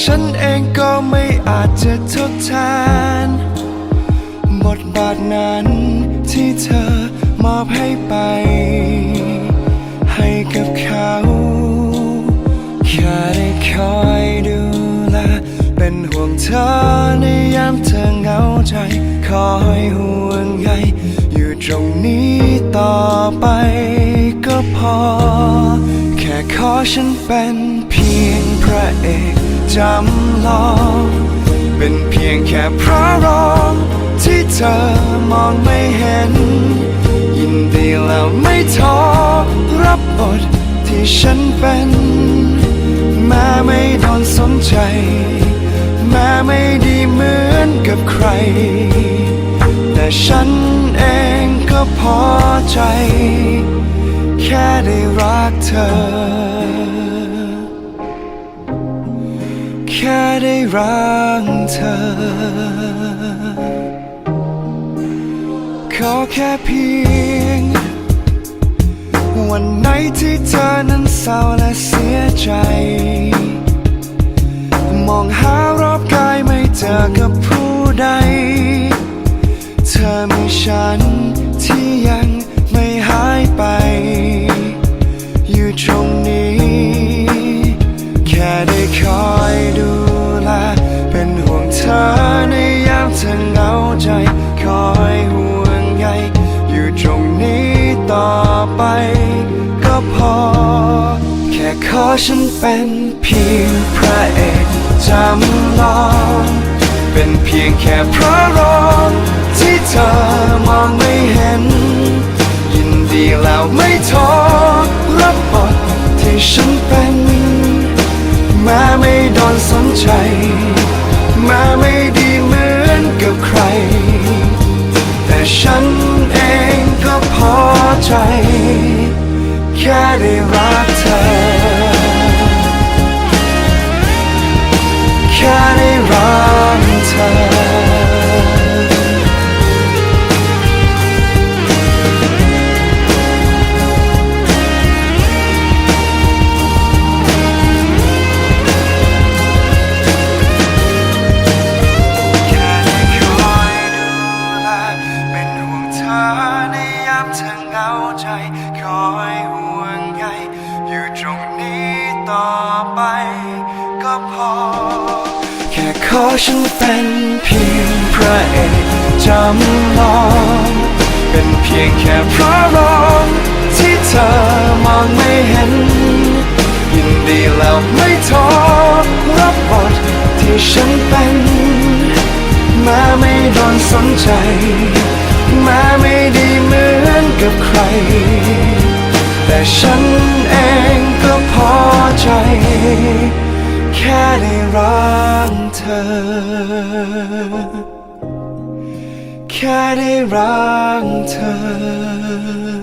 ฉันเองก็ไม่อาจจะทดแทน บทบาทนั้นที่เธอมอบให้ไป ให้กับเขา แค่ได้คอยดูแล เป็นห่วงเธอในยามเธอเหงาใจ คอยห่วงใยอยู่ตรงนี้ต่อไปก็พอ อฉันเป็นเพียงพระเอกจำลอง เป็นเพียงแค่พระรองที่เธอมองไม่เห็น ยินดีแล้วไม่ท้อรับบทที่ฉันเป็นแม้ไม่โดนสนใจแม้ไม่ดีเหมือนกับใคร แต่ฉันเองก็พอใจ แค่ได้รักเธอ แค่ได้รักเธอ ขอแค่เพียง วันไหนที่เธอนั้นเศร้าและเสียใจ มองหารอบกายไม่เจอกับผู้ใด เธอมีฉัน ได้คอยดูแล เป็นห่วงเธอในยามเธอเหงาใจ คอยห่วงใยอยู่ตรงนี้ต่อไป ก็พอ แค่ขอฉันเป็นเพียงพระเอกจำลอง เป็นเพียงแค่พระรองที่เธอมองไม่เห็น ยินดีแล้วไม่ท้อรับบทที่ฉัน ใจ มาไม่ดีเหมือนกับใคร แต่ฉันเองก็พอใจ แค่ได้รักเธอ แค่ได้รักเธอ คอยห่วงใยอยู่ตรงนี้ต่อไป ก็พอ แค่ขอฉันเป็นเพียงพระเอกจำลองเป็นเพียงแค่พระรองที่เธอมองไม่เห็น ยินดีแล้วไม่ท้อรับบทที่ฉันเป็นแม้ไม่โดนสนใจแม้ไม่ดี กับใคร แต่ฉันเองก็พอใจ แค่ได้รักเธอ แค่ได้รักเธอ